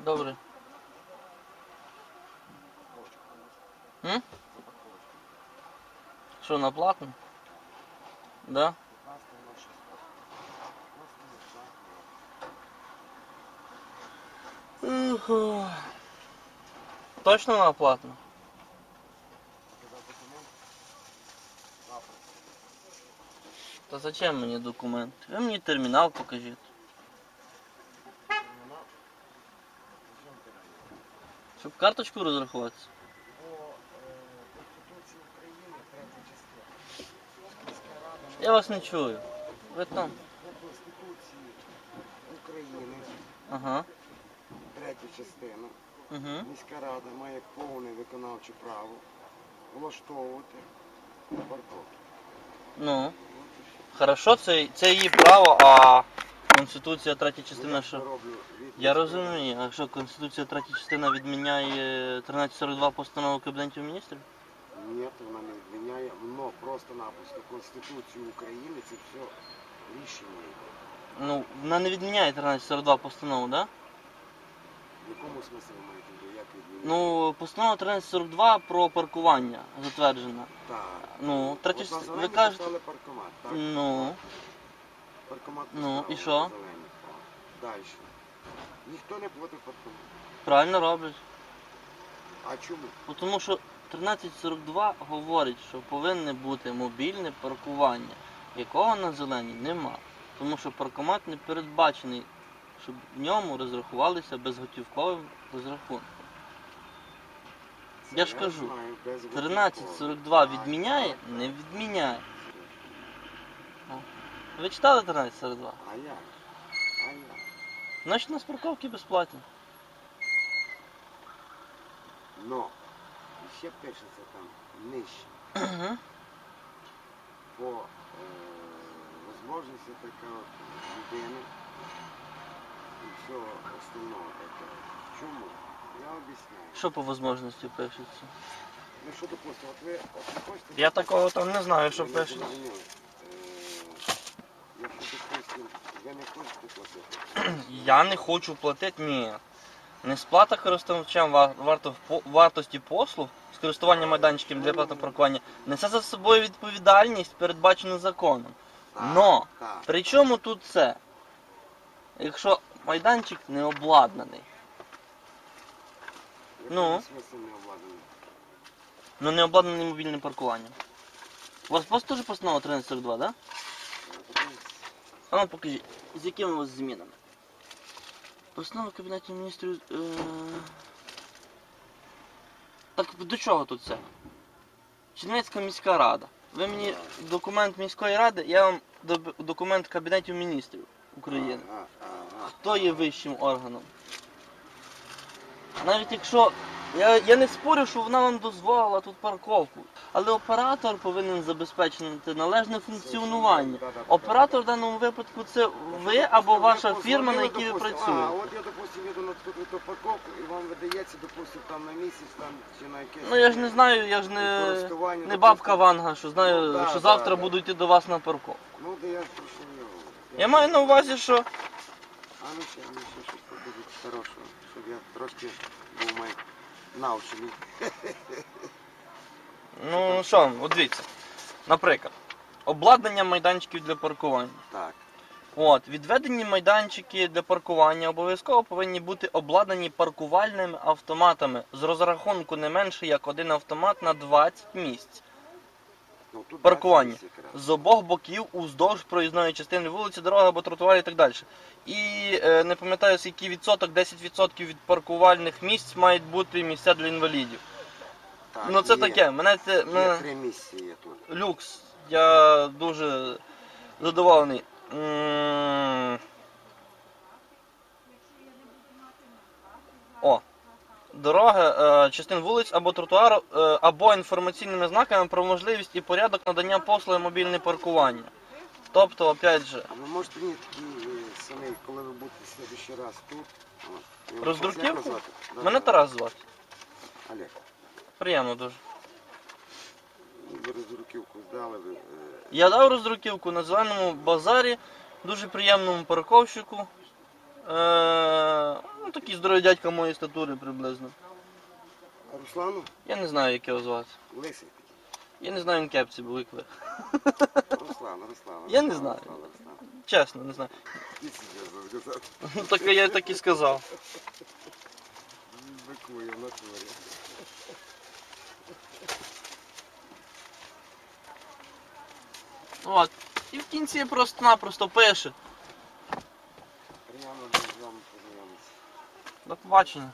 Добре. М? Що, на платну? Да? Уху. Точно на платну? Та зачем мені документ? Ви мені термінал покажіть. Щоб карточку розрахуватися. По Конституції України, третя частина. Я вас не чую. Ви там. по Конституції України, Ага. третя частина. Угу. Міська рада має повне виконавче право влаштовувати парковки. Ну. Хорошо, це, це її право, а Конституція третя частина що? Я розумію, а якщо Конституція третя частина відміняє 1342 постанову Кабінетів міністрів? Ні, вона не відміняє, воно просто-напросто Конституцію України, це все рішення. йде. Ну, вона не відміняє 1342 постанову, да? В якому смислі ви маєте як відміняє? Ну, постанова 1342 про паркування затверджена. так. ну, третя От на частина- зелені ви кажете- поставили паркомат, так? Ну, Паркомат Ну, і що? Далі. Ніхто не платить паркомат. правильно роблять. А чому? Ну, Тому що 1342 говорить, що повинне бути мобільне паркування, якого на зеленій нема. Тому що паркомат не передбачений, щоб в ньому розрахувалися безготівковим розрахунком. Це Я ж кажу, знаю, без 1342 відміняє, не відміняє. Ви читали 1342? А як? А як? Значить у нас парковки безплатні. Но, ще пишеться там нижче. Угу. По е, возможності така от людини і всього остального таке. Чому? Я об'ясняю. Що по можливості пишеться? Ну що допустим, от ви, от ви хочете... Я такого там не знаю, що Ви не пишеться. зрозуміли. Якщо, допустим, ви не хочете платити, Я не хочу платити, ні. Несплата користувачам варто- вартості послуг з користуванням майданчиком для платного паркування несе за собою відповідальність, передбачену законом. Но при чому тут це? Якщо майданчик не обладнаний, Ну? ну не обладнаний мобільним паркуванням. У вас просто теж постанова 1342, так? Да? А ну покажіть, з якими у вас змінами? Постанова Кабінету міністрів. Е... Так до чого тут це? Чернівецька міська рада. Ви мені документ міської ради, я вам документ Кабінетів міністрів України. Хто є вищим органом? Навіть якщо. Я, я не спорю, що вона вам дозволила тут парковку, але оператор повинен забезпечити належне функціонування. Оператор в даному випадку це ви або ваша фірма, на якій ви допустим, А, от я, допустим, їду на таку парковку, і вам видається, допустим, там на місяць, там, чи на якесь... Ну я ж не знаю, я ж не, не бабка Ванга, що знаю, Ну, що завтра буду йти до вас на парковку. Ну, де я прийшов його. Я маю на увазі, що А ну ще, ну ще щось побудуть хорошого, щоб я трошки був май навчений. Ну що, от дивіться. Наприклад, обладнання майданчиків для паркування. Так. От, відведені майданчики для паркування обов'язково повинні бути обладнані паркувальними автоматами з розрахунку не менше як один автомат на 20 місць. Ну, тут Паркування. 20 якраз. З обох боків уздовж проїзної частини вулиці, дороги або тротуарі і так далі. І е, не пам'ятаю, який відсоток, 10% від паркувальних місць мають бути місця для інвалідів. Так, ну це є. таке, мене це Є мене... три місії є тут. люкс. Я дуже задоволений. М. О. Дороги, е, частин вулиць або тротуару, е, або інформаційними знаками про можливість і порядок надання послуги мобільне паркування. Тобто, опять же, А ви можете мені такі е, самі, коли ви будете в следующий раз тут? Роздруківку? мене. Тарас звати. Олег, Приємно дуже. ви роздруківку здали, ви... е, Я дав роздруківку на зеленому базарі, дуже приємному парковщику. Е, ну, такий здоровий дядька моєї статури приблизно. А Руслану? Я не знаю, як його звати. Лисий. Я не знаю, він кепці був, як ви. Руслан, Руслан. Я не знаю. Руслан, Руслан. Чесно, не знаю. Ну, так я так і сказав. Бикує в натурі. От. І в кінці просто-напросто пише. Приємно дуже з вами познайомитися. До побачення.